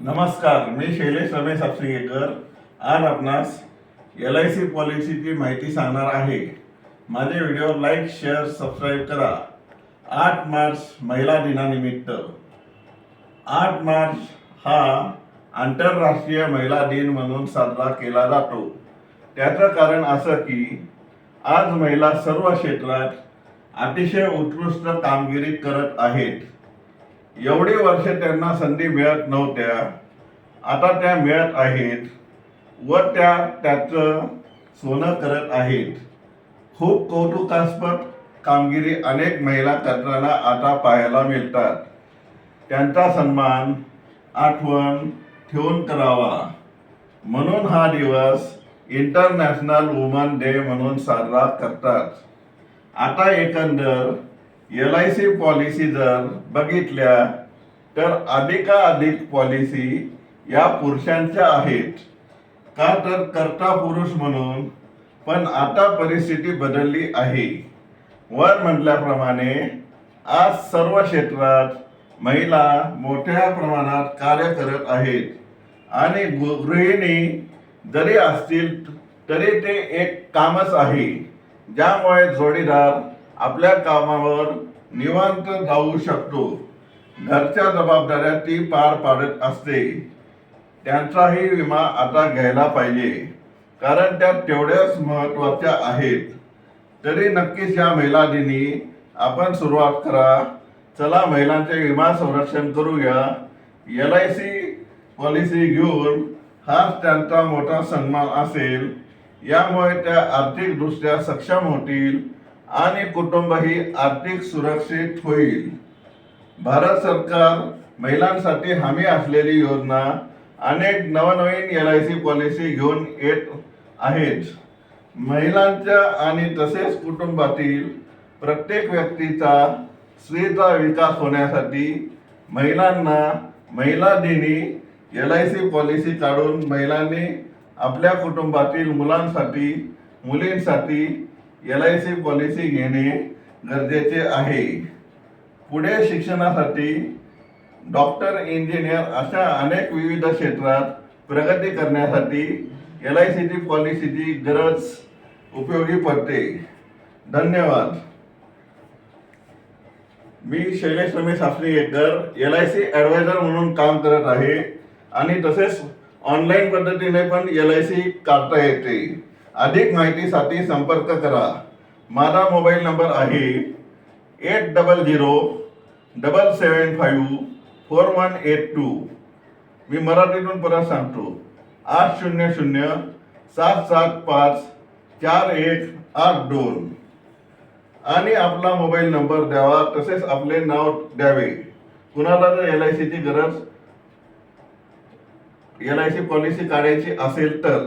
नमस्कार मी शैलेश रमेश आपसिंगेकर आज आपणास एल आय सी पॉलिसीची माहिती सांगणार आहे. माझे व्हिडिओ लाईक शेअर सबस्क्राईब करा. आठ मार्च महिला दिनानिमित्त. आठ मार्च हा आंतरराष्ट्रीय महिला दिन म्हणून साजरा केला जातो. त्याचं कारण असं की आज महिला सर्व क्षेत्रात अतिशय उत्कृष्ट कामगिरी करत आहेत. एवढी वर्ष त्यांना संधी मिळत नव्हत्या. आता त्या मिळत आहेत व त्या त्याचं सोनं करत आहेत. खूप कौतुकास्पद कामगिरी अनेक महिला करताना आता पाहायला मिळतात. त्यांचा सन्मान आठवण ठेवून करावा. म्हणून हा दिवस इंटरनॅशनल वुमन डे म्हणून साजरा करतात. आता एकंदर एल आय सी पॉलिसी जर बघितल्या तर अधिकाधिक पॉलिसी या पुरुषांच्या आहेत. का तर कर्ता पुरुष म्हणून पण आता परिस्थिती बदलली आहे. वर म्हटल्याप्रमाणे आज सर्व क्षेत्रात महिला मोठ्या प्रमाणात कार्य करत आहेत. आणि गृहिणी जरी असतील तरी ते एक कामच आहे. ज्यामुळे जोडीदार आपल्या कामावर निवांत जाऊ शकतो. घरच्या जबाबदाऱ्या ती पार पाडत असते. त्यांचाही विमा आता घ्यायला पाहिजे. कारण त्या तेवढ्याच महत्त्वाच्या आहेत. तरी नक्कीच या महिला दिनी आपण सुरुवात करा. चला महिलांचे विमा संरक्षण करूया एल आय सी पॉलिसी घेऊन हाच त्यांचा मोठा सन्मान असेल. यामुळे त्या आर्थिकदृष्ट्या सक्षम होतील. आणि कुटुंबही आर्थिक सुरक्षित होईल. भारत सरकार महिलांसाठी हमी असलेली योजना अनेक नवनवीन एल आय सी पॉलिसी घेऊन येत आहेत. महिलांच्या आणि तसेच कुटुंबातील प्रत्येक व्यक्तीचा स्त्रीचा विकास होण्यासाठी महिलांना महिला दिनी एल आय सी पॉलिसी काढून महिलांनी आपल्या कुटुंबातील मुलांसाठी मुलींसाठी एल आय सी पॉलिसी घेणे गरजेचे आहे. पुढे शिक्षणासाठी डॉक्टर इंजिनियर अशा अनेक विविध क्षेत्रात प्रगती करण्यासाठी एल आय सीची पॉलिसीची गरज उपयोगी पडते. धन्यवाद. मी Shailesh Ramesh Afarikar L I C adviser म्हणून काम करत आहे आणि तसेच ऑनलाईन पद्धतीने पण एल आय सी काढता येते. अधिक माहितीसाठी संपर्क करा. माझा मोबाईल नंबर आहे eight double zero double seven five four one eight two. मी मराठीतून परत सांगतो. आठ शून्य शून्य सात सात पाच चार एक आठ दोन. आणि आपला मोबाईल नंबर द्यावा तसेच आपले नाव द्यावे. कुणाला जर एल आय सीची गरज एल आय सी पॉलिसी काढायची असेल तर.